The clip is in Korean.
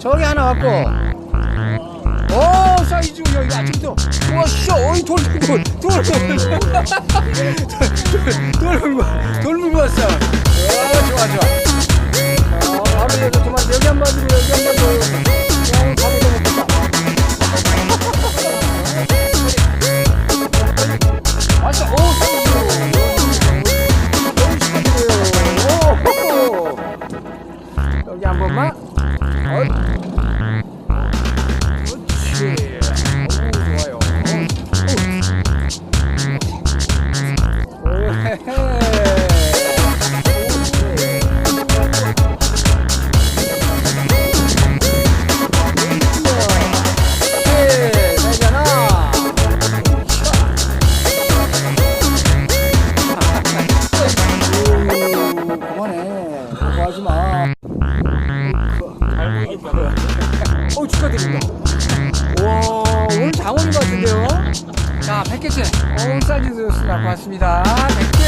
저기 하나 왔고. 오, 사이즈, 야, 이거 아침부터. 우와, 씨, 어이, 돌, 돌, 돌, 돌. 돌 물고, 돌 물고 왔어. 오, 좋아, 좋아. 어, 여기 두 마리, 여기 한 마리, 여기 한 마리. 야, 바로 넘어갔다. 왔어, 오, 사이즈. 여기 한 번만. 오, 좋아요. 오, 그만해. 그거 하지 마. 어 축하드립니다. 와 오늘 장원인 것 같은데요? 자 100개째 어 사이즈 수나 고맙습니다 100개